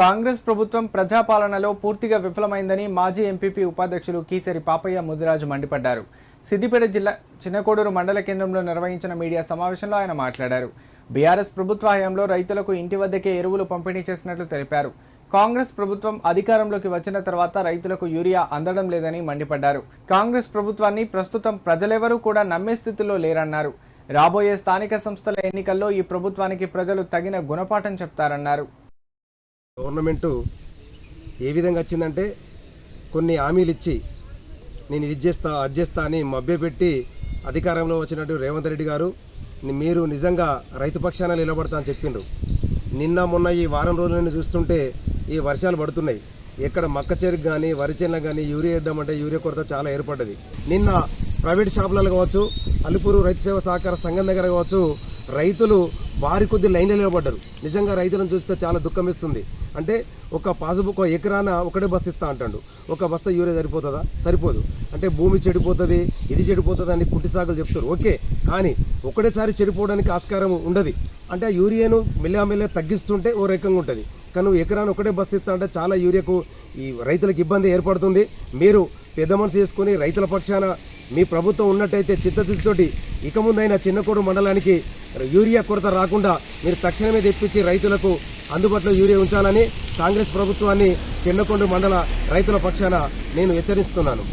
కాంగ్రెస్ ప్రభుత్వం ప్రజాపాలనలో పూర్తిగా విఫలమైందని మాజీ ఎంపీపీ ఉపాధ్యక్షులు కీసరి పాపయ్య ముదిరాజు మండిపడ్డారు. సిద్దిపేట జిల్లా చిన్నకోడూరు మండల కేంద్రంలో నిర్వహించిన మీడియా సమావేశంలో ఆయన మాట్లాడారు. బీఆర్ఎస్ ప్రభుత్వ హయాంలో రైతులకు ఇంటి వద్దకే ఎరువులు పంపిణీ చేసినట్లు తెలిపారు. కాంగ్రెస్ ప్రభుత్వం అధికారంలోకి వచ్చిన తర్వాత రైతులకు యూరియా అందడం లేదని మండిపడ్డారు. కాంగ్రెస్ ప్రభుత్వాన్ని ప్రస్తుతం ప్రజలెవరూ కూడా నమ్మే స్థితిలో లేరన్నారు. రాబోయే స్థానిక సంస్థల ఎన్నికల్లో ఈ ప్రభుత్వానికి ప్రజలు తగిన గుణపాఠం చెప్తారన్నారు. గవర్నమెంటు ఏ విధంగా వచ్చిందంటే కొన్ని హామీలు ఇచ్చి నేను ఇది చేస్తా అది చేస్తా అని మభ్యపెట్టి అధికారంలో వచ్చినట్టు రేవంత్ రెడ్డి గారు మీరు నిజంగా రైతు పక్షాన నిలబడతా అని చెప్పిండ్రు నిన్న మొన్న ఈ వారం రోజులను చూస్తుంటే ఈ వర్షాలు పడుతున్నాయి. ఎక్కడ మక్క చెరుకు కానీ వరి చేనులకు కానీ యూరియా వేద్దామంటే యూరియా కొరత చాలా ఏర్పడ్డది. నిన్న ప్రైవేట్ షాపులలో కావచ్చు అలుపూరు రైతు సేవ సహకార సంఘం దగ్గర కావచ్చు రైతులు వారి కొద్ది లైన్లో నిలబడ్డారు. నిజంగా రైతులను చూస్తే చాలా దుఃఖం ఇస్తుంది అంటే ఒక పాసుబుక్ ఒక ఎకరాన ఒకటే బస్తా ఇస్తా అంటాడు. ఒక బస్తా యూరియా సరిపోతుందా? సరిపోదు. అంటే భూమి చెడిపోతుంది ఇది చెడిపోతుంది అని కుట్టి సాగులు చెప్తారు. ఓకే కానీ ఒకటేసారి చెడిపోవడానికి ఆస్కారం ఉండదు. అంటే ఆ యూరియాను మెల్లగా తగ్గిస్తుంటే ఓ రకంగా ఉంటుంది. కానీ నువ్వు ఎకరాన్ని ఒకటే బస్తా ఇస్తా అంటే చాలా యూరియాకు ఈ రైతులకు ఇబ్బంది ఏర్పడుతుంది. మీరు పెద్ద మనసు చేసుకుని రైతుల పక్షాన మీ ప్రభుత్వం ఉన్నట్టయితే చిత్తశుద్ధితోటి ఇక ముందైనా చిన్నకోడు మండలానికి యూరియా కొరత రాకుండా మీరు తక్షణమే తెప్పించి రైతులకు అందుబాటులో యూరియా ఉంచాలని కాంగ్రెస్ ప్రభుత్వాన్ని చిన్నకొండ మండల రైతుల పక్షాన నేను హెచ్చరిస్తున్నాను.